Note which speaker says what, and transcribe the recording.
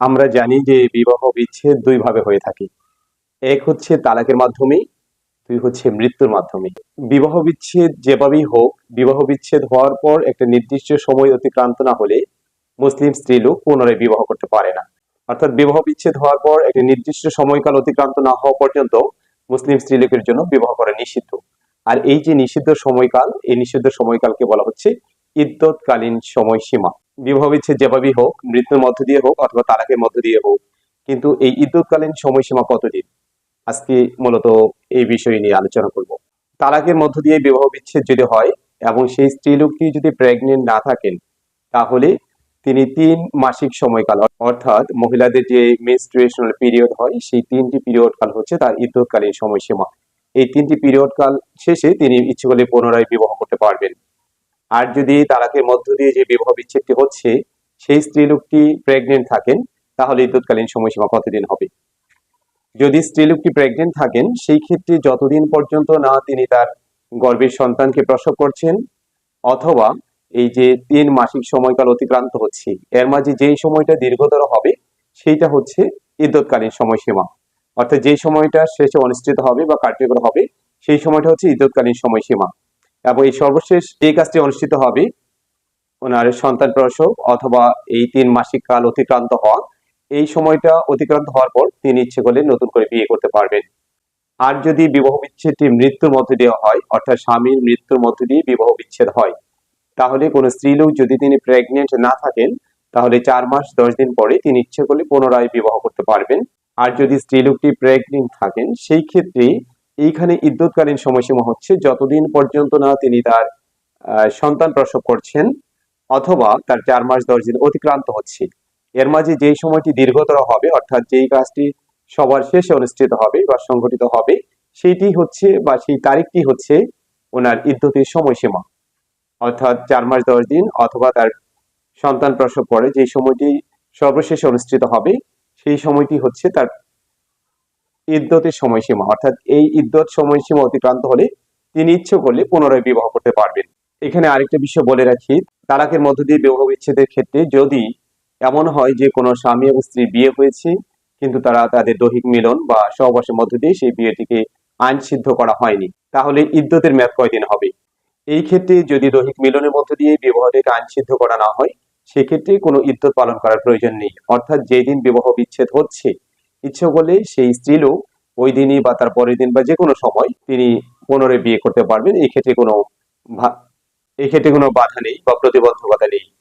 Speaker 1: আমরা জানি যে বিবাহ বিচ্ছেদ দুই ভাবে হয়ে থাকে। এক হচ্ছে তালাকের মাধ্যমে, দুই হচ্ছে মৃত্যুর মাধ্যমে। বিবাহ বিচ্ছেদ যেভাবেই হোক, বিবাহ বিচ্ছেদ হওয়ার পর একটা নির্দিষ্ট সময় অতিক্রান্ত না হলে মুসলিম স্ত্রী লোক পুনরায় বিবাহ করতে পারে না। অর্থাৎ বিবাহ বিচ্ছেদ হওয়ার পর একটি নির্দিষ্ট সময়কাল অতিক্রান্ত না হওয়া পর্যন্ত মুসলিম স্ত্রী লোকের জন্য বিবাহ করা নিষিদ্ধ। আর এই যে নিষিদ্ধ সময়কাল, এই নিষিদ্ধ সময়কালকে বলা হচ্ছে ইদ্যৎকালীন সময়সীমা। বিবাহ বিচ্ছেদ যেভাবেই হোক, মৃত্যুর মধ্য দিয়ে হোক অথবা তালাকের মধ্য দিয়ে হোক, কিন্তু এই ইদ্যৎকালীন সময়সীমা কতদিন? আজকে মূলত এই বিষয় নিয়ে আলোচনা করব। তালাকের মধ্য দিয়ে বিবাহ বিচ্ছেদ যদি হয় এবং সেই স্ত্রীলোকটি যদি প্রেগনেন্ট না থাকেন, তাহলে তিনি তিন মাসিক সময়কাল, অর্থাৎ মহিলাদের যে মেনস্ট্রুয়েশনাল পিরিয়ড হয়, সেই তিনটি পিরিয়ড কাল হচ্ছে তার ইদ্যৎকালীন সময়সীমা। এই তিনটি পিরিয়ড কাল শেষে তিনি ইচ্ছে করলে পুনরায় বিবাহ করতে পারবেন। আর যদি তালাকের মধ্য দিয়ে যে বিবাহ বিচ্ছেদটি হচ্ছে, সেই স্ত্রীলোকটি প্রেগনেন্ট থাকেন, তাহলে ইদ্যৎকালীন সময়সীমা কতদিন হবে? যদি স্ত্রীলোকটি প্রেগনেন্ট থাকেন, সেই ক্ষেত্রে যতদিন পর্যন্ত না তিনি তার গর্ভের সন্তানকে প্রসব করছেন, অথবা এই যে তিন মাসিক সময়কাল অতিক্রান্ত হচ্ছে, এর মাঝে যেই সময়টা দীর্ঘতর হবে, সেইটা হচ্ছে ইদ্যৎকালীন সময়সীমা। অর্থাৎ যে সময়টা শেষে অনুষ্ঠিত হবে বা কার্যকর হবে, সেই সময়টা হচ্ছে ইদ্যৎকালীন সময়সীমা। এবং এই সর্বশেষ যে কাজটি অনুষ্ঠিত হবে, ওনার সন্তান প্রসব অথবা এই তিন মাসিক কাল অতিক্রান্ত হওয়া, এই সময়টা অতিক্রান্ত হওয়ার পর তিনি ইচ্ছে করলে নতুন করে বিয়ে করতে পারবেন। আর যদি বিবাহ বিচ্ছেদটি মৃত্যুর মধ্যে দিয়ে হয়, অর্থাৎ স্বামীর মৃত্যুর মধ্যে দিয়ে বিবাহ বিচ্ছেদ হয়, তাহলে কোনো স্ত্রীলোক যদি তিনি প্রেগনেন্ট না থাকেন, তাহলে চার মাস দশ দিন পরে তিনি ইচ্ছে করলে পুনরায় বিবাহ করতে পারবেন। আর যদি স্ত্রীলোকটি প্রেগনেন্ট থাকেন, সেই ক্ষেত্রে এইখানে ইদ্যৎকালীন সময়সীমা হচ্ছে যতদিন পর্যন্ত না তিনি তার সন্তান প্রসব করছেন অথবা তার চার মাস দশ দিন অতিক্রান্ত হচ্ছে। এর মাঝে যেই সময়টি দীর্ঘতর হবে, অর্থাৎ যেই কাজটি সবার শেষে অনুষ্ঠিত হবে বা সংঘটিত হবে, সেইটি হচ্ছে বা সেই তারিখটি হচ্ছে ওনার ইদ্যতের সময়সীমা। অর্থাৎ চার মাস দশ দিন অথবা তার সন্তান প্রসব করে যে সময়টি সর্বশেষে অনুষ্ঠিত হবে, সেই সময়টি হচ্ছে তার ইদ্যতের সময়সীমা, অর্থাৎ এই ইদ্যত সময়সীমা অতিক্রান্ত হলে তিনি ইচ্ছে করলে পুনরায় বিবাহ করতে পারবেন। এখানে আরেকটা বিষয় বলে রাখি, তালাকের মধ্য দিয়ে বিবাহ বিচ্ছেদের ক্ষেত্রে যদি এমন হয় যে কোনো স্বামী এবং স্ত্রী বিয়ে হয়েছে, কিন্তু তারা তাদের দৈহিক মিলন বা সহবাসের মধ্য দিয়ে সেই বিয়েটিকে আইন সিদ্ধ করা হয়নি, তাহলে ইদ্যতের মেয়াদ কয়দিন হবে? এই ক্ষেত্রে যদি দৈহিক মিলনের মধ্য দিয়ে বিবাহটিকে আইন সিদ্ধ করা না হয়, সেক্ষেত্রে কোনো ইদ্যত পালন করার প্রয়োজন নেই। অর্থাৎ যেদিন বিবাহ বিচ্ছেদ হচ্ছে ইচ্ছে করলে সেই স্ত্রী লোক ওই দিনই বা তার পরের দিন বা যে কোনো সময় তিনি পুনরায় বিয়ে করতে পারবেন। এক্ষেত্রে ক্ষেত্রে কোনো ভা- এই ক্ষেত্রে কোনো বাধা নেই বা প্রতিবন্ধকতা নেই।